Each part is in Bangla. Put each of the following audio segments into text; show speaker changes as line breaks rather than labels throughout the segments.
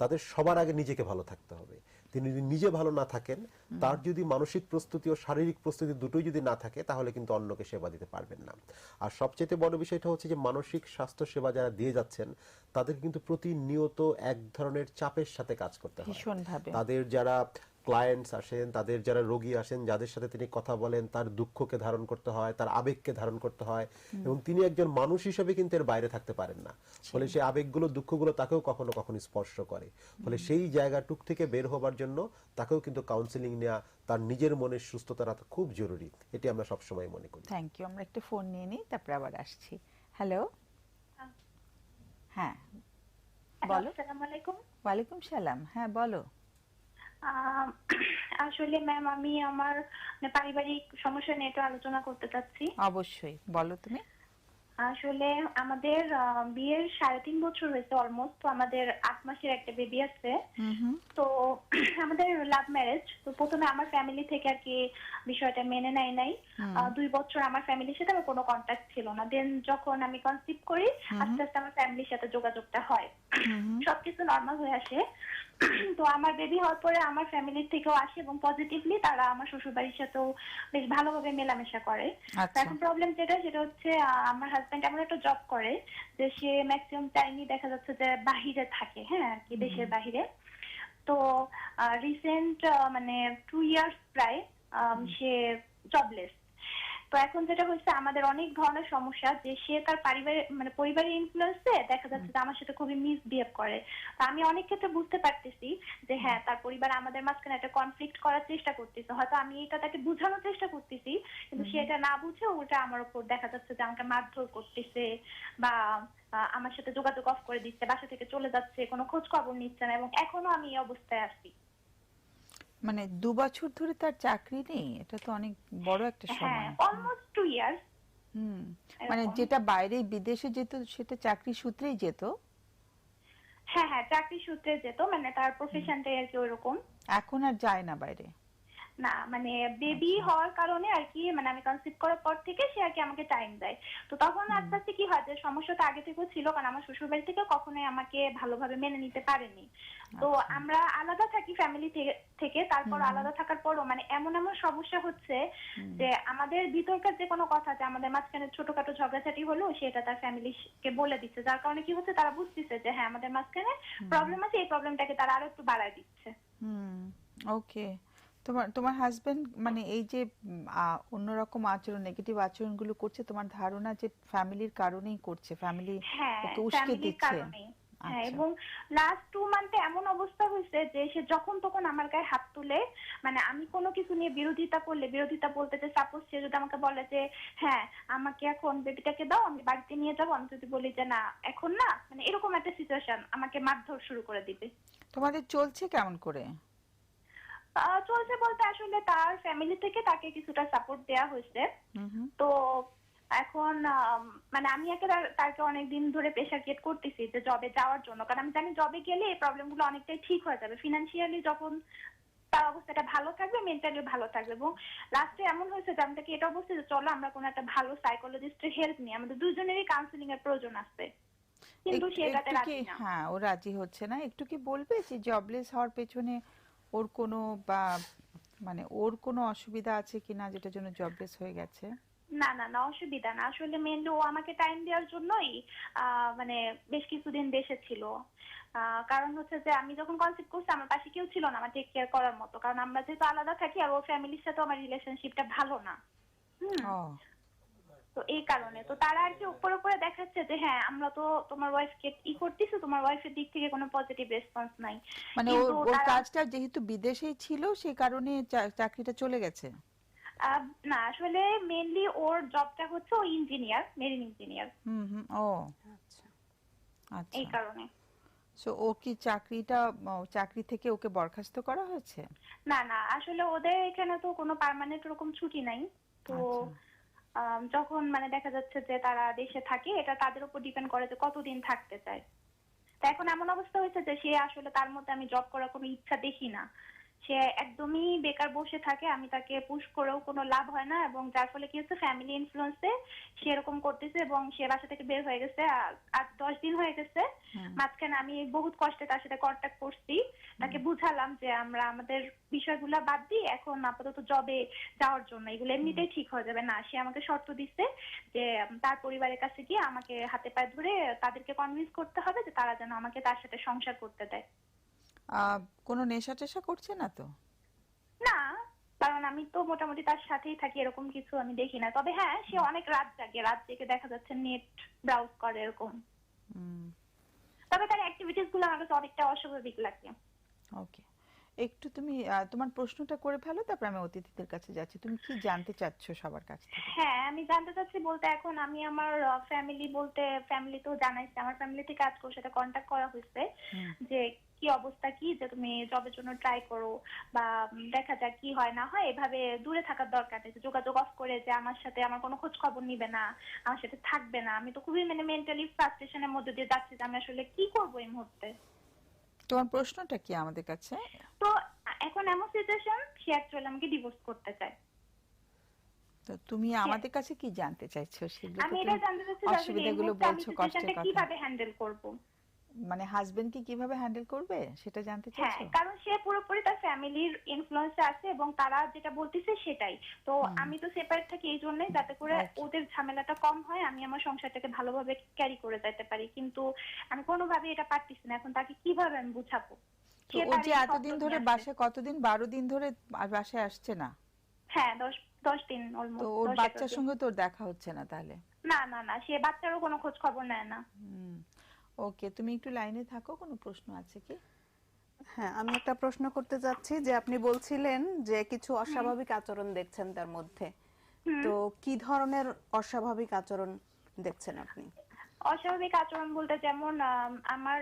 তাদের সবার আগে নিজেকে ভালো থাকতে হবে। তিনি যদি নিজে ভালো না থাকেন তার যদি মানসিক প্রস্তুতি ও শারীরিক প্রস্তুতি দুটোই যদি না থাকে তাহলে কিন্তু অন্যকে সেবা দিতে পারবেন না। আর সবচেয়ে বড় বিষয়টা হচ্ছে যে মানসিক স্বাস্থ্য সেবা যারা দিয়ে যাচ্ছেন তাদের কিন্তু প্রতিনিয়ত এক ধরনের চাপের সাথে কাজ করতে হয়। তাদের যারা ক্লায়েন্টস আসেন তাদের যারা রোগী আসেন যাদের সাথে তিনি কথা বলেন তার দুঃখকে ধারণ করতে হয় তার আবেগকে ধারণ করতে হয় এবং তিনি একজন মানুষ হিসেবে কিন্তু এর বাইরে থাকতে পারেন না। ফলে সেই আবেগগুলো দুঃখগুলো তাকেও কখনো কখনো স্পর্শ করে। ফলে সেই জায়গাটুক থেকে বের হবার জন্য তাকেও কিন্তু কাউন্সিলিং নেওয়া তার নিজের মনের সুস্থতা রাখা খুব জরুরি। এটি আমরা সবসময় মনে করি।
থ্যাংক ইউ আমরা একটা ফোন নিয়ে নিই তারপরে আবার আসছি। হ্যালো হ্যাঁ। বলো।
আসসালামু আলাইকুম।
ওয়ালাইকুম সালাম। হ্যাঁ বলো।
আসলে ম্যাম আমি আমার মানে পারিবারিক সমস্যা নিয়ে একটু আলোচনা করতে চাচ্ছি।
অবশ্যই বলো তুমি।
আসলে আমাদের বিয়ের সাড়ে তিন বছর হয়েছে অলমোস্ট তো আমাদের আট মাসের একটা বেবি আছে। তো আমাদের লাভ ম্যারেজ তো প্রথমে আমার ফ্যামিলি থেকে আর কি বিষয়টা মেনে নেয় নাই। দুই বছর আমার ফ্যামিলির সাথে আমার কোনো কন্ট্যাক্ট ছিল না। দেন যখন আমি কনসিভ করি আস্তে আস্তে আমার ফ্যামিলির সাথে যোগাযোগটা হয়। সবকিছু নর্মাল হয়ে আসে। তো আমার বেবি হওয়ার পরে আমার ফ্যামিলির থেকেও আসে এবং পজিটিভলি তারা আমার শ্বশুর বাড়ির সাথেও বেশ ভালোভাবে মেলামেশা করে।
আচ্ছা।
এখন প্রবলেম যেটা সেটা হচ্ছে আমার হাজবেন্ড এমন একটা জব করে যে সে ম্যাক্সিমাম টাইমই দেখা যাচ্ছে যে বাহিরে থাকে হ্যাঁ আর কি দেশের বাহিরে। তো রিসেন্ট মানে টু ইয়ার্স প্রায় সে জবলেস তো এখন যেটা হচ্ছে আমাদের অনেক ধরনের সমস্যা যে সে তার পারিবারিক মানে পরিবারের ইনফ্লুয়েন্সে দেখা যাচ্ছে যে আমার সাথে খুবই মিসবিহেভ করে। তো আমি অনেক ক্ষেত্রে বুঝতে পারতেছি যে হ্যাঁ তার পরিবার আমাদের মাঝখানে একটা কনফ্লিক্ট করার চেষ্টা করতেছে। হয়তো আমি এটা তাকে বোঝানোর চেষ্টা করতেছি কিন্তু সে এটা না বুঝে ওটা আমার উপর দেখা যাচ্ছে যে আমাকে মারধর করতেছে বা আমার সাথে যোগাযোগ অফ করে দিচ্ছে বাসা থেকে চলে যাচ্ছে কোনো খোঁজ খবর নিচ্ছে না এবং এখনও আমি এই অবস্থায় আছি।
মানে দু বছর ধরে তার চাকরি নেই এটা তো অনেক বড় একটা
হ্যাঁ
সময়।
অলমোস্ট টু ইয়ার্স
হুম মানে যেটা বাইরে বিদেশে যেত সেটা চাকরি সূত্রেই যেত?
হ্যাঁ হ্যাঁ চাকরি সূত্রে যেত মানে তার প্রফেশনটাই আর কি ওইরকম।
এখন আর যায় না বাইরে?
না মানে বেবি হওয়ার কারণে আর কি মানে আমি কনসিভ করার পর থেকে সে আর কি আমাকে টাইম দেয়। তো তখন আস্তে আস্তে কি হয় যে সমস্যাটা আগে থেকেও ছিল কারণ আমার শ্বশুর বাড়ি থেকে কখনোই আমাকে ভালোভাবে মেনে নিতে পারেনি। তো আমরা আলাদা থাকি ফ্যামিলি থেকে তারপর আলাদা থাকার পরও মানে এমন এমন সমস্যা হচ্ছে যে আমাদের ভিতরকার যে কোনো কথা যে আমাদের মাঝখানে ছোটখাটো ঝগড়াঝাটি হলো সেটা তার ফ্যামিলিকে বলে দিচ্ছে। যার কারণে কি হচ্ছে তারা বুঝতেছে যে হ্যাঁ আমাদের মাঝখানে প্রবলেম আছে এই প্রবলেমটাকে তারা আরও একটু বাড়ায় দিচ্ছে।
হুম ওকে তোমার তোমার হাজবেন্ড মানে এই যে অন্যরকম আচরণ নেগেটিভ আচরণগুলো করছে তোমার ধারণা যে ফ্যামিলির কারণেই করছে ফ্যামিলি
হ্যাঁ
ওকে উস্কে দিচ্ছে।
হ্যাঁ
আচ্ছা।
এবং লাস্ট টু মান্থে এমন অবস্থা হয়েছে যে সে যখন তখন আমার গায়ে হাত তুলে মানে আমি কোনো কিছু নিয়ে বিরোধিতা করলে বিরোধিতা বলতে যে সাপোজ সে যদি আমাকে বলে যে হ্যাঁ আমাকে এখন বেবিটাকে দাও আমি বাড়িতে নিয়ে যাব আমি যদি বলি যে না এখন না মানে এরকম একটা সিচুয়েশন আমাকে মারধর শুরু করে দিবে।
তোমাদের চলছে কেমন করে?
চলছে বলতে আসলে তার ফ্যামিলি থেকে তাকে কিছুটা সাপোর্ট দেয়া হয়েছে। তো এখন মানে আমি একে তাকে অনেকদিন ধরে প্রেশার ক্রিয়েট করতেছি যে জবে যাওয়ার জন্য। কারণ আমি জানি জবে গেলে এই প্রবলেমগুলো অনেকটাই ঠিক হয়ে যাবে। ফিনান্সিয়ালি যখন তার অবস্থাটা ভালো থাকবে মেন্টালি ভালো থাকবে। এবং লাস্টে এমন হয়েছে যে আমি তাকে এটা বলছি যে চলো আমরা কোনো একটা ভালো সাইকোলজিস্টের হেল্প নিই। আমাদের দুজনেরই কাউন্সিলিং এর প্রয়োজন আছে। কিন্তু সে
কি
রাজি না।
হ্যাঁ ও রাজি হচ্ছে না। একটু কি বলবে যে জবলেস হওয়ার পেছনে ওর কোনো বা মানে ওর কোনো অসুবিধা আছে কিনা যেটার জন্য জবলেস হয়ে গেছে?
না না না অসুবিধা না। আসলে মেনলি ও আমাকে টাইম দেওয়ার জন্যই মানে বেশ কিছুদিন দেশে ছিল। কারণ হচ্ছে যে আমি যখন কনসিভ করছি আমার পাশে কেউ ছিল না আমার টেক কেয়ার করার মতো। কারণ আমরা যেহেতু আলাদা থাকি আর ওর ফ্যামিলির সাথে আমার রিলেশনশিপটা ভালো না। হুম।
ও।
তো এই কারণে। তো তারা আর কি উপরে উপরে দেখাচ্ছে যে হ্যাঁ আমরা তো তোমার ওয়াইফকে ই করতেছি তোমার ওয়াইফের দিক থেকে কোনো পজিটিভ রেসপন্স নাই।
মানে ওর কাজটা যেহেতু বিদেশেই ছিল সেই কারণে চাকরিটা চলে গেছে।
না আসলে মেনলি ওর জবটা হচ্ছে ও ইঞ্জিনিয়ার মেরিন ইঞ্জিনিয়ার
হুম হুম ও।
আচ্ছা।
আচ্ছা।
এই কারণে।
সো ও কি চাকরিটা চাকরি থেকে ওকে বরখাস্ত করা হয়েছে?
না না আসলে ওদের এখানে তো কোনো পার্মানেন্ট ওরকম ছুটি নাই। তো
আচ্ছা।
যখন মানে দেখা যাচ্ছে যে তারা দেশে থাকে, এটা তাদের উপর ডিপেন্ড করে যে কতদিন থাকতে চায়। তা এখন এমন অবস্থা হয়েছে যে সে আসলে তার মধ্যে আমি জব করার কোনো ইচ্ছা দেখি না। সে একদমই বেকার বসে থাকে আমি তাকে পুশ করেও কোনো লাভ হয় না এবং যার ফলে কি হচ্ছে ফ্যামিলি ইনফ্লুয়েন্সে সে এরকম করতেছে এবং সে বাসা থেকে বের হয়ে গেছে আর দশ দিন হয়ে গেছে। মাঝখানে আমি বহুত কষ্টে তার সাথে কন্ট্যাক্ট করছি। তাকে বুঝালাম যে আমরা আমাদের বিষয়গুলো বাদ দিই এখন আপাতত জবে যাওয়ার জন্য। এগুলো এমনিতেই ঠিক হয়ে যাবে না। সে আমাকে শর্ত দিচ্ছে যে তার পরিবারের কাছে গিয়ে আমাকে হাতে পায়ে ধরে তাদেরকে কনভিন্স করতে হবে যে তারা যেন আমাকে তার সাথে সংসার করতে দেয়।
কোনো নেশা টেশা করছে না তো?
না কারণ আমি তো মোটামুটি তার সাথেই থাকি এরকম কিছু আমি দেখি না। তবে হ্যাঁ সে অনেক রাত জাগে রাত জেগে দেখা যাচ্ছে নেট ব্রাউজ করে এরকম। তবে তার অ্যাক্টিভিটিসগুলো আমার কাছে অনেকটা অস্বাভাবিক লাগে।
ওকে একটু তুমি তোমার প্রশ্নটা করে ফেলো তারপর আমি অতিথিদের কাছে যাচ্ছি। তুমি কি জানতে চাচ্ছ সবার কাছ
হ্যাঁ আমি জানতে চাচ্ছি বলতে এখন আমি আমার ফ্যামিলি বলতে ফ্যামিলি তো জানাইছে। আমার ফ্যামিলি থেকে আজকে ওর সাথে কন্ট্যাক্ট করা হয়েছে যে কি অবস্থা কি? যে তুমি জবের জন্য ট্রাই করো বা দেখা যাক কি হয় না হয় এভাবে দূরে থাকার দরকার নেই। যোগাযোগ অফ করে যে আমার সাথে আমার কোনো খোঁজ খবর নিবে না আমার সাথে থাকবে না। আমি তো খুবই মানে মেন্টালি ফ্রাস্ট্রেশনের মধ্যে দিয়ে যাচ্ছি যে আমি আসলে কি করব এই মুহূর্তে।
তোমার প্রশ্নটা কি আমাদের কাছে?
তো এখন এমন সিচুয়েশন সে অ্যাকচুয়ালি আমাকে ডিভোর্স করতে চায়।
তো তুমি আমাদের কাছে কি জানতে চাইছো? সেগুলো
আমি এটা জানতে এই
অসুবিধাগুলো বলছো কষ্টের কথা।
কীভাবে হ্যান্ডেল করব?
মানে হাজবেন্ড কি কীভাবে হ্যান্ডেল করবে? সেটা জানতে
হ্যাঁ
চাইছো?
কারণ সে পুরোপুরি তার ফ্যামিলির ইনফ্লুয়েন্সে আছে এবং তারা যেটা বলতেছে সেটাই। তো আমি তো সেপারেট থাকি এই জন্যই যাতে করে
আচ্ছা।
ওদের ঝামেলাটা কম হয় আমি আমার সংসারটাকে ভালোভাবে ক্যারি করে যেতে পারি। কিন্তু আমি কোনোভাবে এটা পারতেছি না। এখন তাকে কীভাবে আমি বুঝাবো?
ও যে এতদিন ধরে। বাসায় কতদিন? বারো দিন ধরে বাসায় আসছে না?
হ্যাঁ দশ দশ দিন অলমোস্ট তো
ওর বাচ্চার সঙ্গে তোর দেখা হচ্ছে না তাহলে?
না না না সে বাচ্চারও কোনো খোঁজ খবর নেয় না।
ওকে তুমি একটু লাইনে থাকো কোনো প্রশ্ন আছে কি?
হ্যাঁ আমি একটা প্রশ্ন করতে যাচ্ছি যে আপনি বলছিলেন যে কিছু অস্বাভাবিক আচরণ দেখছেন তার মধ্যে। তো কি ধরনের অস্বাভাবিক আচরণ দেখছেন আপনি?
অস্বাভাবিক আচরণ বলতে যেমন আমার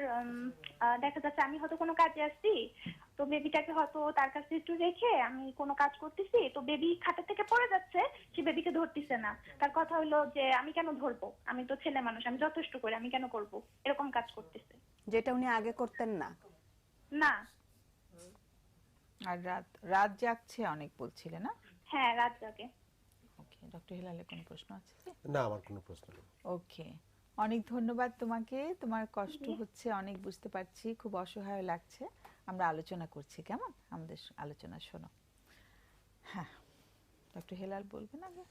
দেখা যাচ্ছে আমি হয়তো কোনো কাজে আসছি তো বেবিটাকে হয়তো তার কাছে একটু রেখে আমি কোনো কাজ করতেছি তো বেবি খাটের থেকে পড়ে যাচ্ছে সে বেবিকে ধরতেছে না। তার কথা হলো যে আমি কেন ধরবো? আমি তো ছেলে মানুষ আমি যথেষ্ট করি আমি কেন করব? এরকম কাজ করতেছে।
যেটা উনি আগে করতেন না।
না।
আর রাত রাত জাগছে অনেক বলছিলে না?
হ্যাঁ রাত জাগে।
ওকে ডক্টর হিলালের কোনো প্রশ্ন আছে?
না আমার কোনো প্রশ্ন নেই।
ওকে অনেক ধন্যবাদ তোমাকে। তোমার কষ্ট হচ্ছে অনেক বুঝতে পারছি। খুব অসহায় লাগছে। আমরা আলোচনা করছি কেমন? আমাদের আলোচনা শোনো। হ্যাঁ ডক্টর হেলাল বলবেন আগে?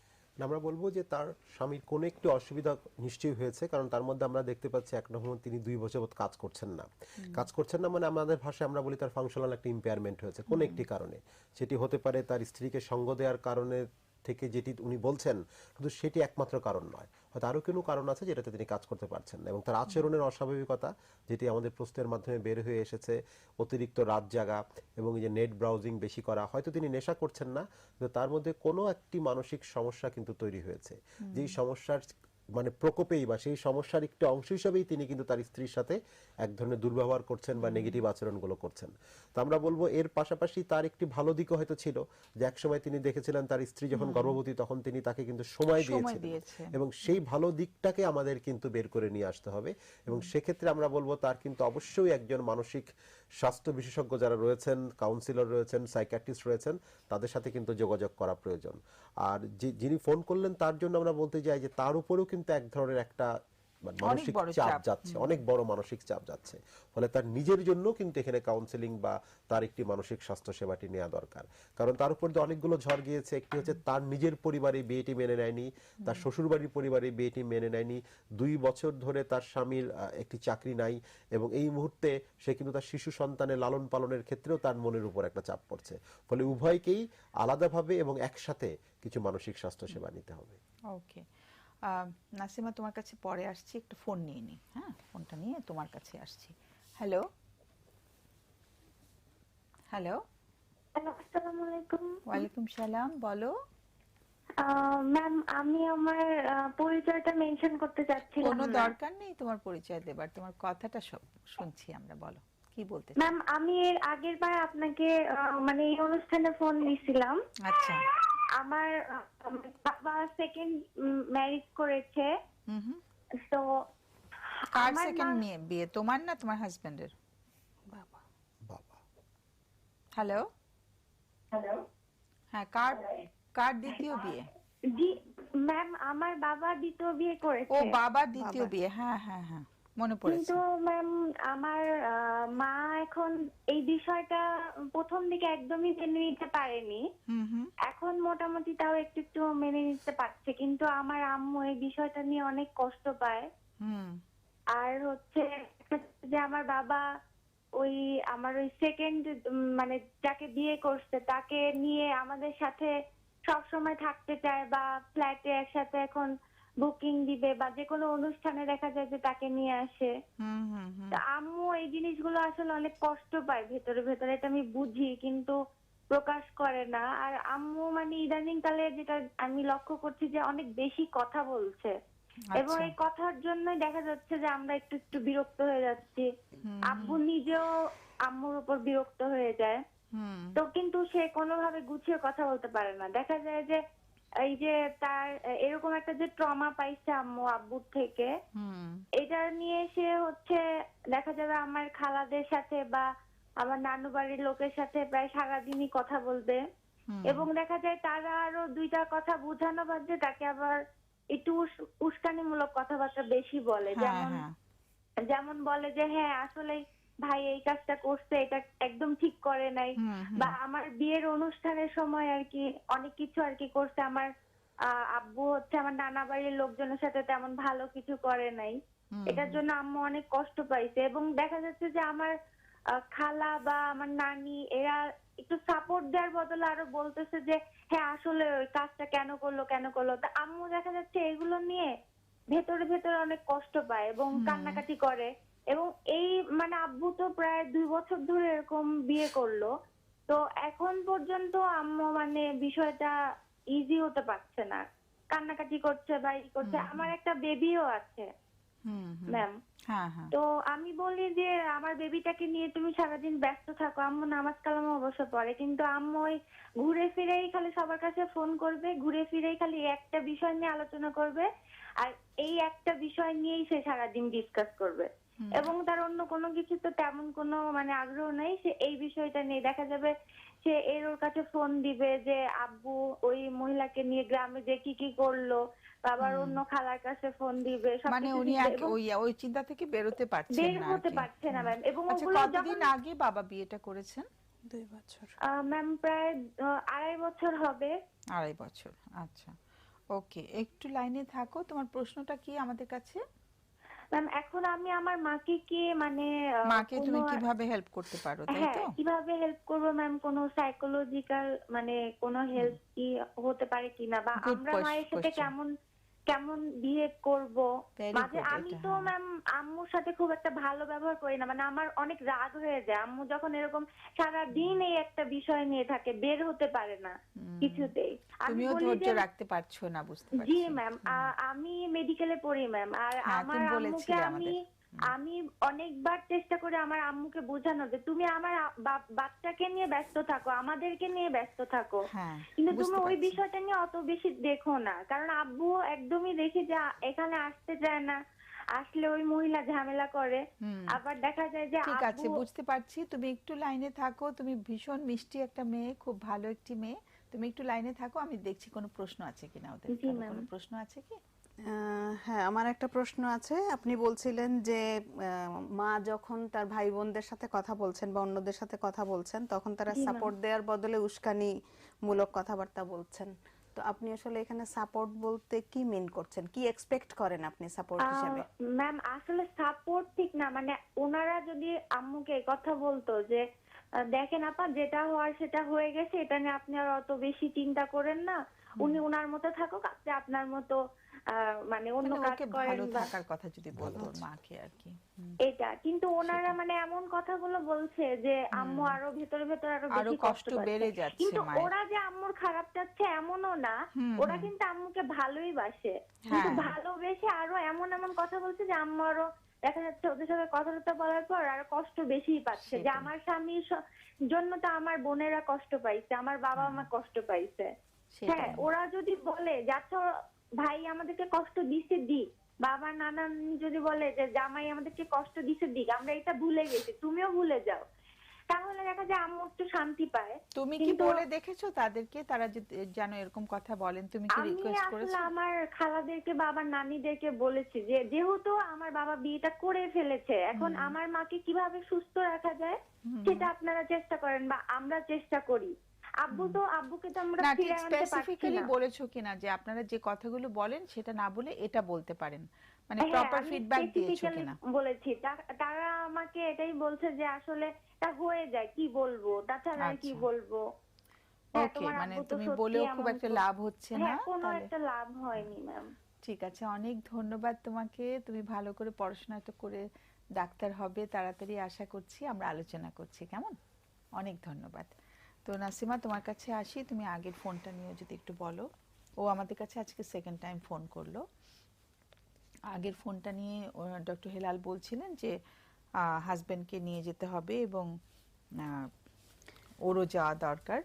আমরা বলব যে তার স্বামীর কোনো একটি অসুবিধা নিশ্চয়ই হয়েছে কারণ তার মধ্যে আমরা দেখতে পাচ্ছি এক নম্বর তিনি দুই বছর কাজ করছেন না। কাজ করছেন না মানে আমাদের ভাষায় আমরা বলি তার ফাংশনাল একটা ইম্পেয়ারমেন্ট হয়েছে কোন একটি কারণে। সেটি হতে পারে তার স্ত্রীকে সঙ্গ দেওয়ার কারণে থেকে যেটি উনি বলছেন শুধু সেটি একমাত্র কারণ নয়। হয়তো আরও কোনো কারণ আছে যেটাতে তিনি কাজ করতে পারছেন না। এবং তার আচরণের অস্বাভাবিকতা যেটি আমাদের প্রশ্নের মাধ্যমে বের হয়ে এসেছে অতিরিক্ত রাত জাগা এবং এই যে নেট ব্রাউজিং বেশি করা হয়তো তিনি নেশা করছেন না কিন্তু তার মধ্যে কোনো একটি মানসিক সমস্যা কিন্তু তৈরি হয়েছে। যেই সমস্যার মানে প্রকোপেই বা সেই সমস্যার একটি অংশ হিসেবেই তিনি কিন্তু তার স্ত্রীর সাথে এক ধরনের দুর্ব্যবহার করছেন বা নেগেটিভ আচরণগুলো করছেন। তো আমরা বলব এর পাশাপাশি তার একটি ভালো দিকও হয়তো ছিল যে একসময় তিনি দেখেছিলেন তার স্ত্রী যখন গর্ভবতী তখন তিনি তাকে কিন্তু সময় দিয়েছিলেন।
দিয়েছেন।
এবং সেই ভালো দিকটাকে আমাদের কিন্তু বের করে নিয়ে আসতে হবে। এবং সেক্ষেত্রে আমরা বলব তার কিন্তু অবশ্যই একজন মানসিক স্বাস্থ্য বিশেষজ্ঞ যারা রয়েছেন কাউন্সিলর রয়েছেন সাইকিয়াট্রিস্ট রয়েছেন তাদের সাথে কিন্তু যোগাযোগ করা প্রয়োজন। আর যিনি ফোন করলেন তার জন্য আমরা বলতে চাই যে তার উপরেও কিন্তু এক ধরনের একটা মানে মানসিক চাপ। যাচ্ছে অনেক বড় মানসিক চাপ যাচ্ছে। ফলে তার নিজের জন্য কিন্তু এখানে কাউন্সেলিং বা তার একটি মানসিক স্বাস্থ্য সেবাটি নেওয়া দরকার। কারণ তার উপর দিয়ে অনেকগুলো ঝড় গিয়েছে একটি হচ্ছে তার নিজের পরিবারে বিয়েটি মেনে নেয়নি তার শ্বশুরবাড়ির পরিবারে বিয়েটি মেনে নেয়নি দুই বছর ধরে তার স্বামীর একটি চাকরি নাই এবং এই মুহূর্তে সে কিন্তু তার শিশু সন্তানের লালন পালনের ক্ষেত্রেও তার মনের উপর একটা চাপ পড়ছে। ফলে উভয়কেই আলাদাভাবে এবং একসাথে কিছু মানসিক স্বাস্থ্য সেবা নিতে হবে।
ওকে নাসিমা তোমার কাছে পরে আসছি একটু ফোন নিয়ে নি। হ্যাঁ ফোনটা নিয়ে তোমার কাছে আসছি। হ্যালো হ্যালো
আসসালামু আলাইকুম।
ওয়ালাইকুম সালাম বলো।
ম্যাম আমি আমার পরিচয়টা মেনশন করতে চাচ্ছিলাম
কোনো দরকার নেই তোমার পরিচয় দেবার তোমার কথাটা সব শুনছি আমরা বলো। কি বলতে
ম্যাম আমি এর আগের বার আপনাকে মানে এই অনুষ্ঠানে ফোন দিছিলাম।
আচ্ছা।
আমার বাবা সেকেন্ড ম্যারেজ করেছে। তো
কার সেকেন্ড মেয়ে? বিয়ে তোমার না তোমার হাজবেন্ডের
বাবা।
হ্যালো
হ্যালো
হ্যাঁ কার কার দ্বিতীয় বিয়ে?
জি ম্যাম আমার বাবা দ্বিতীয় বিয়ে করেছে।
ও
করেছে
বাবার দ্বিতীয় বিয়ে হ্যাঁ হ্যাঁ হ্যাঁ। মনে পড়েছে।
কিন্তু ম্যাম আমার মা এখন এই বিষয়টা প্রথম দিকে একদমই মেনে নিতে পারেনি। এখন মোটামুটি তাও একটু একটু মেনে নিতে পারছে। কিন্তু আমার আম্মু এই বিষয়টা নিয়ে অনেক কষ্ট পায়। আর হচ্ছে যে আমার বাবা ওই আমার ওই সেকেন্ড মানে যাকে বিয়ে করছে তাকে নিয়ে আমাদের সাথে সবসময় থাকতে চায় বা ফ্ল্যাটে একসাথে এখন বুকিং দিবে বা যে কোনো অনুষ্ঠানে দেখা যায় যে তাকে নিয়ে আসে। তা আম্মু এই জিনিসগুলো আসলে অনেক কষ্ট পায় ভেতরে ভেতরে। এটা আমি বুঝি কিন্তু প্রকাশ করে না। আর আম্মু মানে ইদানিং কালে যেটা আমি লক্ষ্য করছি যে অনেক বেশি কথা বলছে। এবং
আচ্ছা
এই কথার জন্যই দেখা যাচ্ছে যে আমরা একটু একটু বিরক্ত হয়ে যাচ্ছি। আব্বু নিজেও আম্মুর উপর বিরক্ত হয়ে যায়। তো কিন্তু সে কোনোভাবে গুছিয়ে কথা বলতে পারে না। দেখা যায় যে এই যে তার এরকম একটা যে ট্রমা পাইছে আম্মু আব্বুর থেকে এটা নিয়ে সে হচ্ছে দেখা যাবে আমার খালাদের সাথে বা আমার নানু বাড়ির লোকের সাথে প্রায় সারাদিনই কথা বলবে। এবং দেখা যায় তারা আরও দুইটা কথা বোঝানো বাদে তাকে আবার একটু উস- উস্কানিমূলক কথাবার্তা বেশি বলে।
হ্যাঁ
যেমন
হ্যাঁ।
যেমন বলে যে হ্যাঁ আসলে ভাই এই কাজটা করছে এটা একদম ঠিক করে নাই। বা আমার বিয়ের অনুষ্ঠানের সময় আর কি অনেক কিছু আর কি করছে। আমার আব্বু হচ্ছে আমার নানা বাড়ির লোকজনের সাথে তেমন ভালো কিছু করে নাই। এটার জন্য আম্মু অনেক কষ্ট পাইছে এবং দেখা যাচ্ছে যে আমার খালা বা আমার নানি এরা একটু সাপোর্ট দেওয়ার বদলে আরও বলতেছে যে হ্যাঁ আসলে ওই কাজটা কেন করল কেন করল? তা আম্মু দেখা যাচ্ছে এগুলো নিয়ে ভেতরে ভেতরে অনেক কষ্ট পায় এবং কান্নাকাটি করে। এবং এই মানে আব্বু তো প্রায় দুই বছর ধরে এরকম বিয়ে করল। তো এখন পর্যন্ত আম্মু মানে বিষয়টা ইজি হতে পারছে না। কান্নাকাটি করছে বা ই করছে। আমার একটা বেবিও আছে। ম্যাম
হ্যাঁ
তো আমি বলি যে আমার বেবিটাকে নিয়ে তুমি সারাদিন ব্যস্ত থাকো। আম্মু নামাজ কালামও অবশ্য পড়ে। কিন্তু আম্মু ওই ঘুরে ফিরেই খালি সবার কাছে ফোন করবে। ঘুরে ফিরেই খালি একটা বিষয় নিয়ে আলোচনা করবে। আর এই একটা বিষয় নিয়েই সে সারাদিন ডিসকাস করবে। এবং তার অন্য কোনো কিছু তো তেমন কোনো মানে আগ্রহ নেই সে এই বিষয়টা নিয়ে। দেখা যাবে সে এর ওর কাছে ফোন দিবে যে আব্বু ওই মহিলাকে নিয়ে গ্রামে যে কি কি করল? বা আবার অন্য খালার কাছে ফোন দিবে
মানে উনি ওই ওই চিন্তা থেকে বেরোতে পারছেন
বের হতে পারছে না ম্যাম এবং
আচ্ছা
ওগুলো
কতদিন
যখন
আগে বাবা বিয়েটা করেছেন?
দুই বছর।
ম্যাম প্রায় আহ, আড়াই বছর হবে।
আড়াই বছর আচ্ছা। ওকে একটু লাইনে থাকো। তোমার প্রশ্নটা কি আমাদের কাছে?
ম্যাম এখন আমি আমার মাকে কে মানে
মাকে তুমি কীভাবে হেল্প করতে পারো তাই
হ্যাঁ
তো?
কীভাবে হেল্প করব ম্যাম কোনো সাইকোলজিক্যাল মানে কোনো হেল্প কি হতে পারে কিনা? বা আমরা মায়ের সাথে কেমন কেমন বিহেভ করব? মাঝে আমি তো। ম্যাম আম্মুর সাথে খুব একটা ভালো ব্যবহার করি না। মানে আমার অনেক রাগ হয়ে যায়। আম্মু যখন এরকম সারা দিন এই একটা বিষয় নিয়ে থাকে বের হতে পারে না কিছুতেই। আমি
তুমিও ধৈর্য রাখতে পারছ না বুঝতে পারছি।
জি ম্যাম আমি মেডিকেলে পড়ি ম্যাম আর
হ্যাঁ,
আমার আম্মুকে আমি। আমি অনেকবার চেষ্টা করে আমার আম্মুকে বোঝানো যে তুমি আমার বাচ্চাকে নিয়ে ব্যস্ত থাকো আমাদেরকে নিয়ে ব্যস্ত থাকো।
হ্যাঁ
কিন্তু তুমি ওই বিষয়টা নিয়ে অত বেশি দেখো না। কারণ আব্বু একদমই দেখি যে এখানে আসতে চায় না আসলে ওই মহিলা ঝামেলা করে। আবার দেখা যায় যে
ঠিক আছে বুঝতে পারছি। তুমি একটু লাইনে থাকো। তুমি ভীষণ মিষ্টি একটা মেয়ে খুব ভালো একটি মেয়ে। তুমি একটু লাইনে থাকো আমি দেখছি কোনো প্রশ্ন আছে কিনা ওদের কোনো প্রশ্ন আছে কি?
হ্যাঁ আমার একটা প্রশ্ন আছে। আপনি বলছিলেন যে মা যখন তার ভাই বোনদের সাথে কথা বলছেন বা অন্যদের সাথে কথা বলছেন তখন তারা সাপোর্ট দেওয়ার বদলে উস্কানি মূলক কথাবার্তা বলছেন। তো আপনি আসলে এখানে সাপোর্ট বলতে কি মিন করছেন? কি এক্সপেক্ট করেন আপনি সাপোর্ট হিসেবে?
ম্যাম আসলে সাপোর্ট ঠিক না। মানে ওনারা যদি আম্মুকে কথা বলতো যে দেখেন আপা যেটা হওয়ার সেটা হয়ে গেছে এটা নিয়ে আপনি আর অত বেশি চিন্তা করেন না। উনি ওনার মতো থাকুক আপনি আপনার মতো মানে অন্য
মানে
কাজ করেন বা
থাকার কথা যদি বলতো ওর মাকে আর কি।
এটা কিন্তু ওনারা মানে এমন কথাগুলো বলছে যে আম্মু আরও ভেতরে ভেতরে
আরও
বেশি
কষ্ট বেড়ে যাচ্ছে
কিন্তু ওরা যে আম্মুর খারাপ চাচ্ছে এমনও না। ওরা কিন্তু আম্মুকে ভালোই বাসে। কিন্তু
হ্যাঁ।
ভালোবেসে আরও এমন এমন কথা বলছে যে আম্মু আরও দেখা যাচ্ছে ওদের সাথে কথা টথা বলার পর আরও কষ্ট বেশি পাচ্ছে। যে আমার স্বামীর জন্য তো আমার বোনেরা কষ্ট পাইছে আমার বাবা মা কষ্ট পাইছে। হ্যাঁ ওরা যদি বলে যাচ্ছ ভাই আমাদেরকে কষ্ট দিছে দিক। বাবা নানান যদি বলে যে জামাই আমাদেরকে কষ্ট দিছে দিক আমরা এটা ভুলে গেছি তুমিও ভুলে যাও। তাহলে দেখা যায় আম্মু একটু শান্তি পায়।
তুমি কি বলে দেখেছ তাদেরকে? তারা যে যেন এরকম কথা বলেন তুমি কি
আমি
রিকোয়েস্ট করেছ?
আমার খালাদেরকে বা আমার নানিদেরকে বলেছি যে যেহেতু আমার বাবা বিয়েটা করে ফেলেছে এখন আমার মাকে কীভাবে সুস্থ রাখা যায় সেটা আপনারা চেষ্টা করেন বা আমরা চেষ্টা করি। আব্বু তো আব্বুকে তো আমরা ফিরে আনতে
স্পেসিফিক্যালি বলেছ কিনা যে আপনারা যে কথাগুলো বলেন সেটা না বলে এটা বলতে পারেন। মানে
হ্যাঁ,
প্রপার ফিডব্যাক দিয়েছ কিনা?
বলেছি। তারা আমাকে এটাই বলছে যে আসলে তা হয়ে যায় কি বলব? তাছাড়া কি
আচ্ছা।
বলব? হ্যাঁ,
ওকে মানে তুমি বলেও খুব একটা লাভ হচ্ছে না
হ্যাঁ কোনো একটা লাভ হয়নি ম্যাম
ঠিক আছে অনেক ধন্যবাদ তোমাকে। তুমি ভালো করে পড়াশোনাটা করে ডাক্তার হবে তাড়াতাড়ি আশা করছি আমরা আলোচনা করছি কেমন? অনেক ধন্যবাদ। তো নাসিমা তোমার কাছে আসি। তুমি আগের ফোনটা নিয়ে যদি একটু বলো। ও আমাদের কাছে আজকে সেকেন্ড টাইম ফোন করল। আগের ফোনটা নিয়ে ডক্টর হেলাল বলছিলেন যে হাজবেন্ডকে নিয়ে যেতে হবে এবং ওরও যাওয়া দরকার।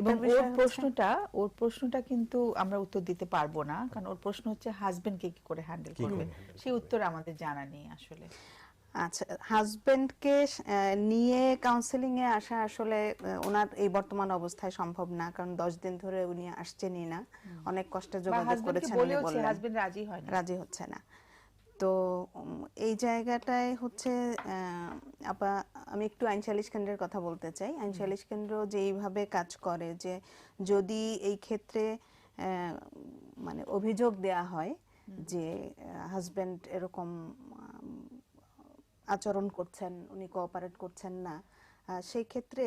এবং ওর প্রশ্নটা ওর প্রশ্নটা কিন্তু আমরা উত্তর দিতে পারব না। কারণ ওর প্রশ্ন হচ্ছে হাজবেন্ডকে কি করে হ্যান্ডেল
কি করে
করবে? সেই উত্তর আমাদের জানা নেই আসলে।
আচ্ছা হাজবেন্ডকে নিয়ে কাউন্সেলিং এ আসা আসলে ওনার এই বর্তমান অবস্থায় সম্ভব না। কারণ দশ দিন ধরে উনি আসছেনই না। অনেক কষ্টে যোগাযোগ করেছেন উনি বললেন
হাজবেন্ড রাজি হয় না
রাজি হচ্ছে না। তো এই জায়গাটায় হচ্ছে আপা আমি একটু আইন সালিশ কেন্দ্রের কথা বলতে চাই। আইন সালিশ কেন্দ্র যেইভাবে কাজ করে যে যদি এই ক্ষেত্রে মানে অভিযোগ দেয়া হয় যে হাজবেন্ড এরকম আচরণ করছেন উনি কোঅপারেট করছেন না। সেই ক্ষেত্রে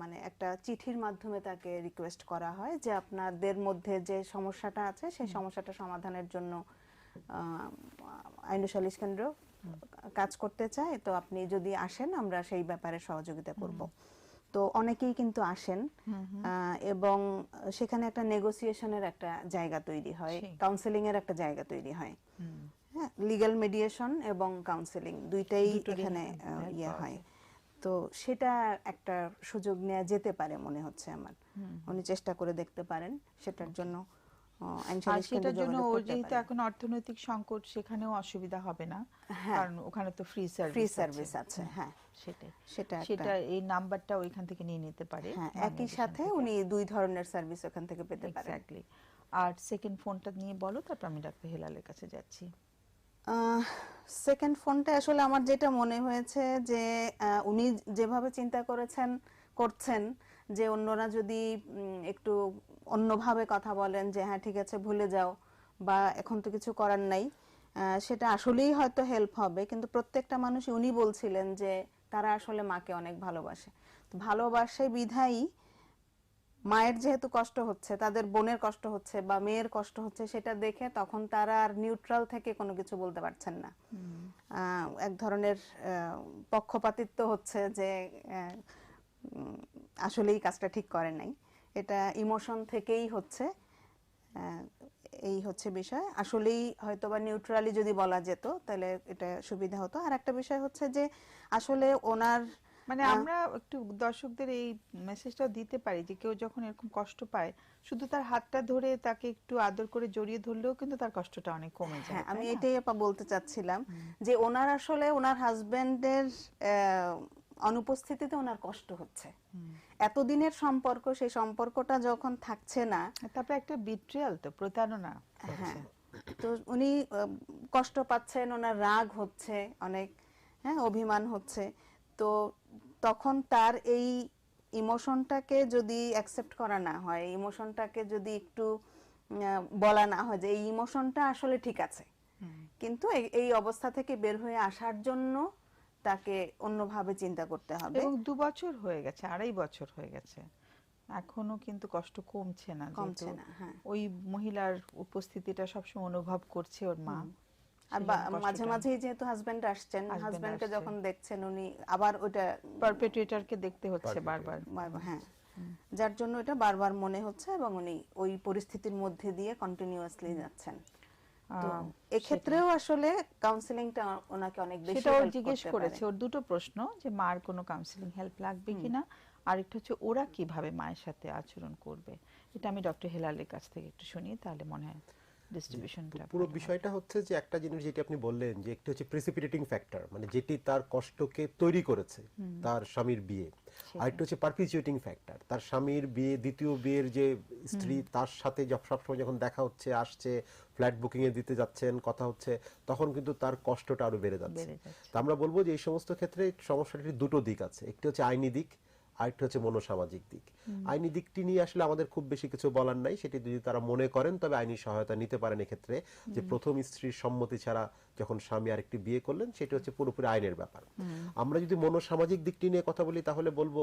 মানে একটা চিঠির মাধ্যমে তাকে রিকোয়েস্ট করা হয় যে আপনাদের মধ্যে যে সমস্যাটা আছে সেই সমস্যাটা সমাধানের জন্য আইন সালিশ কেন্দ্র কাজ করতে চায়। তো আপনি যদি আসেন আমরা সেই ব্যাপারে সহযোগিতা করব। তো অনেকেই কিন্তু আসেন এবং সেখানে একটা নেগোসিয়েশনের একটা জায়গা তৈরি হয় কাউন্সেলিং এর একটা জায়গা তৈরি হয়। হ্যাঁ লিগ্যাল মিডিয়েশন এবং কাউন্সেলিং দুইটাই এখানে ইয়ে হয়। তো সেটা একটা সুযোগ নেওয়া যেতে পারে মনে হচ্ছে আমার। উনি চেষ্টা করে দেখতে পারেন সেটার জন্য
আর সেটার জন্য ওর যেহেতু এখন অর্থনৈতিক সংকট সেখানেও অসুবিধা হবে না।
হ্যাঁ।
কারণ ওখানে তো ফ্রি সার্ভিস
ফ্রি সার্ভিস আছে হ্যাঁ।
সেটাই।
সেটা
সেটা এই নাম্বারটা ওইখান থেকে নিয়ে নিতে পারে
হ্যাঁ একই সাথে উনি দুই ধরনের সার্ভিস ওখান থেকে পেতে পারেন।
এক্স্যাক্টলি আর সেকেন্ড ফোনটা নিয়ে বলো তারপর আমি ডাক্তার হেলালের কাছে যাচ্ছি।
সেকেন্ড ফোনটা আসলে আমার যেটা মনে হয়েছে যে উনি যেভাবে চিন্তা করেছেন, করছেন, যে অন্যরা যদি একটু অন্যভাবে কথা বলেন যে হ্যাঁ ঠিক আছে, ভুলে যাও বা এখন তো কিছু করার নাই। সেটা আসলেই হয়তো হেল্প হবে। কিন্তু প্রত্যেকটা মানুষ উনি বলছিলেন যে, তারা আসলে মাকে অনেক ভালোবাসে। তো ভালোবাসে বিধায়ী মায়ের যেহেতু কষ্ট হচ্ছে, তাদের বোনের কষ্ট হচ্ছে বা মেয়ের কষ্ট হচ্ছে সেটা দেখে তখন তারা আর নিউট্রাল থেকে কোনো কিছু বলতে পারছেন না। এক ধরনের পক্ষপাতিত্ব হচ্ছে যে আসলেই কাজটা ঠিক করে নাই। এটা ইমোশন থেকেই হচ্ছে এই হচ্ছে বিষয়। আসলেই হয়তো বা নিউট্রালি যদি বলা যেত, তাহলে এটা সুবিধা হতো। আর একটা বিষয় হচ্ছে যে, আসলে ওনার
মানে আমরা একটু দর্শকদের এই মেসেজটা দিতে পারি যে কেউ যখন এরকম কষ্ট পায় শুধু তার হাতটা ধরে তাকে একটু আদর করে জড়িয়ে ধরলেও কিন্তু তার কষ্টটা অনেক কমে যায়
হ্যাঁ আমি এটাই আপা বলতে চাচ্ছিলাম যে ওনার আসলে ওনার হাজবেন্ডের অনুপস্থিতিতে ওনার কষ্ট হচ্ছে। এতদিনের সম্পর্ক সেই সম্পর্কটা যখন থাকছে না
তারপরে একটা বিট্রিয়াল তো প্রতারণা
হ্যাঁ তো উনি কষ্ট পাচ্ছেন ওনার রাগ হচ্ছে অনেক হ্যাঁ অভিমান হচ্ছে। তো তখন তার এই ইমোশনটাকে যদি অ্যাকসেপ্ট করা না হয় ইমোশনটাকে যদি একটু বলা না হয় যে এই ইমোশনটা আসলে ঠিক আছে। কিন্তু এই- অবস্থা থেকে বের হয়ে আসার জন্য তাকে অন্যভাবে চিন্তা করতে হবে।
এবং দু বছর হয়ে গেছে আড়াই বছর হয়ে গেছে। এখনও কিন্তু কষ্ট কমছে না
কমছে না, হ্যাঁ।
ওই মহিলার উপস্থিতিটা সবসময় অনুভব করছে ওর মা।
আর। মাঝে মাঝেই যেহেতু হাজবেন্ড আসছেন হাজবেন্ডকে যখন দেখছেন উনি আবার ওটা
দেখতে হচ্ছে বারবার।
হ্যাঁ। যার জন্য এটা বারবার মনে হচ্ছে এবং উনি ওই পরিস্থিতির মধ্যে দিয়ে কন্টিনিউয়াসলি যাচ্ছেন।
আহ,
এক্ষেত্রেও আসলে কাউন্সিলিংটা ওনাকে অনেক বেশি
সেটা জিজ্ঞেস করেছে। ওর দুটো প্রশ্ন যে মার কোনো কাউন্সিলিং হেল্প লাগবে কিনা? আরেকটা হচ্ছে ওরা কীভাবে মায়ের সাথে আচরণ করবে? এটা আমি ডক্টর হেলালের কাছ থেকে একটু শুনি তাহলে মনে হয় ডিস্ট্রিবিউশনটা
পুরো বিষয়টা হচ্ছে যে একটা জিনিস যেটি আপনি বললেন যে একটি হচ্ছে প্রেসিপিটেটিং ফ্যাক্টর মানে যেটি তার কষ্টকে তৈরি করেছে তার স্বামীর বিয়ে। হচ্ছে পারপিচুয়েটিং ফ্যাক্টর তার স্বামীর বিয়ে দ্বিতীয় বিয়ের যে স্ত্রী তার সাথে সবসময় যখন দেখা হচ্ছে আসছে ফ্ল্যাট বুকিং এ দিতে যাচ্ছেন কথা হচ্ছে তখন কিন্তু তার কষ্টটা আরও বেড়ে যাচ্ছে।
বেড়ে যাচ্ছে।
তো আমরা বলব যে এই সমস্ত ক্ষেত্রে সমস্যাটির দুটো দিক আছে। একটি হচ্ছে আইনি দিক আরেকটা হচ্ছে মনোসামাজিক দিক। আইনি দিকটি নিয়ে আসলে আমাদের খুব বেশি কিছু বলার নাই সেটি যদি তারা মনে করেন তবে আইনি সহায়তা নিতে পারেন এক্ষেত্রে যে প্রথম স্ত্রীর সম্মতি ছাড়া যখন স্বামী আরেকটি বিয়ে করলেন সেটি হচ্ছে পুরোপুরি আইনের ব্যাপার। আমরা যদি মনোসামাজিক দিকটি নিয়ে কথা বলি তাহলে বলব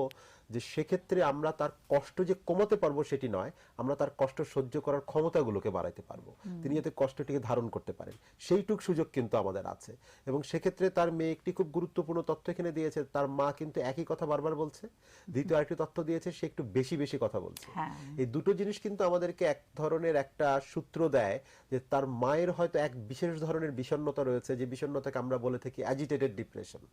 যে সেক্ষেত্রে আমরা তার কষ্ট যে কমাতে পারব সেটি নয় আমরা তার কষ্ট সহ্য করার ক্ষমতাগুলোকে বাড়াইতে পারব। তিনি যাতে কষ্টটিকে ধারণ করতে পারেন। সেইটুক সুযোগ কিন্তু আমাদের আছে। এবং সেক্ষেত্রে তার মেয়ে একটি খুব গুরুত্বপূর্ণ তথ্য এখানে দিয়েছে তার মা কিন্তু একই কথা বারবার বলছে। দ্বিতীয় আরেকটি তথ্য দিয়েছে সে একটু বেশি বেশি কথা বলছে।
হ্যাঁ।
এই দুটো জিনিস কিন্তু আমাদেরকে এক ধরনের একটা সূত্র দেয় যে তার মায়ের হয়তো এক বিশেষ ধরনের বিষণ্ণতা রয়েছে যে বিষণ্ণতাকে আমরা বলে থাকি অ্যাজিটেটেড ডিপ্রেশন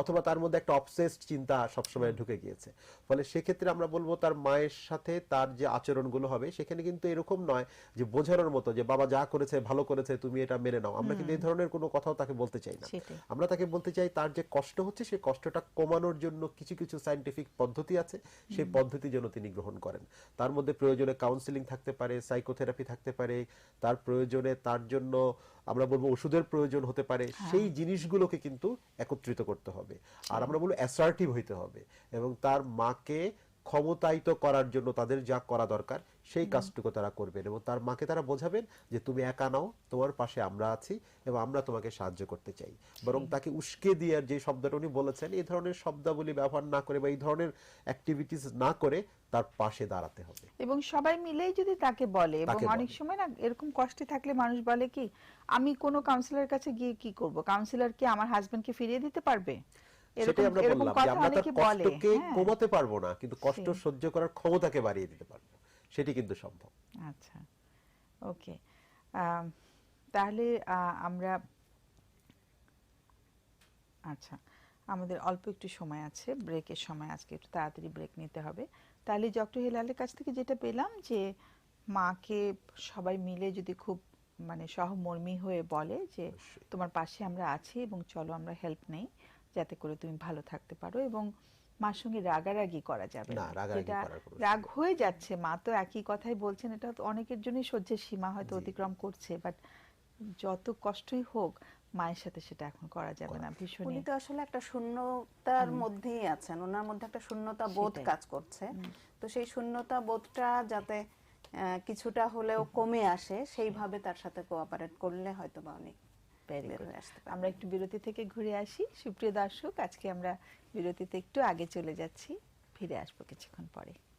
অথবা তার মধ্যে একটা অবসেসড চিন্তা সবসময় ঢুকে গিয়েছে। ফলে সেক্ষেত্রে আমরা বলব তার মায়ের সাথে তার যে আচরণগুলো হবে সেখানে কিন্তু এরকম নয় যে বোঝানোর মতো যে বাবা যা করেছে ভালো করেছে তুমি এটা মেনে নাও। আমরা কিন্তু এই ধরনের কোনো কথাও তাকে বলতে চাই না। আমরা তাকে বলতে চাই তার যে কষ্ট হচ্ছে সেই কষ্টটা কমানোর জন্য কিছু কিছু সাইন্টিফিক পদ্ধতি আছে সেই পদ্ধতি যেন তিনি গ্রহণ করেন। তার মধ্যে প্রয়োজনে কাউন্সিলিং থাকতে পারে সাইকোথেরাপি থাকতে পারে তার প্রয়োজনে তার জন্য আমরা বলব ওষুধের প্রয়োজন হতে পারে সেই জিনিসগুলোকে কিন্তু একত্রিত করতে হবে। আর আমরা বলব অ্যাসার্টিভ হইতে হবে এবং তার মাকে ক্ষমতায়িত করার জন্য তাদের যা করা দরকার সেই কাজটুকু তারা করবেন এবং তার মাকে তারা বোঝাবেন যে তুমি একা নাও তোমার পাশে আমরা আছি এবং আমরা তোমাকে সাহায্য করতে চাই। বরং তাকে উস্কে দিয়ে যে শব্দটা উনি বলেছেন এই ধরনের শব্দাবলী ব্যবহার না করে বা এই ধরনের অ্যাক্টিভিটিস না করে তার পাশে দাঁড়াতে হবে।
এবং সবাই মিলেই যদি তাকে বলে এবং অনেক সময় না এরকম কষ্টে থাকলে মানুষ বলে কি আমি কোনো কাউন্সিলরের কাছে গিয়ে কি করব? কাউন্সিলর কি আমার হাজবেন্ডকে ফিরিয়ে দিতে পারবে?
সেটাই আমরা বললাম যে আমরা তার কষ্টকে
হ্যাঁ।
কমাতে পারব না কিন্তু কষ্ট সহ্য করার ক্ষমতাকে বাড়িয়ে দিতে পারব। সেটি কিন্তু সম্ভব।
আচ্ছা ওকে। তাহলে আমরা আচ্ছা আমাদের অল্প একটু সময় আছে ব্রেকের সময় আজকে একটু তাড়াতাড়ি ব্রেক নিতে হবে। তাহলে ডক্টর হেলালের কাছ থেকে যেটা পেলাম যে মাকে সবাই মিলে যদি খুব মানে সহমর্মী হয়ে বলে যে তোমার পাশে আমরা আছি এবং চলো আমরা হেল্প নেই যাতে করে তুমি ভালো থাকতে পারো এবং মার সঙ্গে রাগারাগি করা যাবে
না,
না।
রাগারাগি
যেটা
করার কোনো
রাগ হয়ে যাচ্ছে মা তো একই কথাই বলছেন এটা তো অনেকের জন্যই সহ্যের সীমা হয়তো অতিক্রম করছে বাট যত কষ্টই হোক মায়ের সাথে সেটা এখন করা যাবে না
উনি তো আসলে একটা শূন্যতার মধ্যেই আছেন ওনার মধ্যে একটা শূন্যতা বোধ কাজ করছে। তো সেই শূন্যতা বোধটা যাতে আহ, কিছুটা হলেও কমে আসে সেইভাবে তার সাথে কোঅপারেট করলে হয়তো বা অনেক আসতে
আমরা একটু বিরতি থেকে ঘুরে আসি। সুপ্রিয় দর্শক আজকে আমরা বিরতিতে একটু আগে চলে যাচ্ছি। ফিরে আসব কিছুক্ষণ পরে।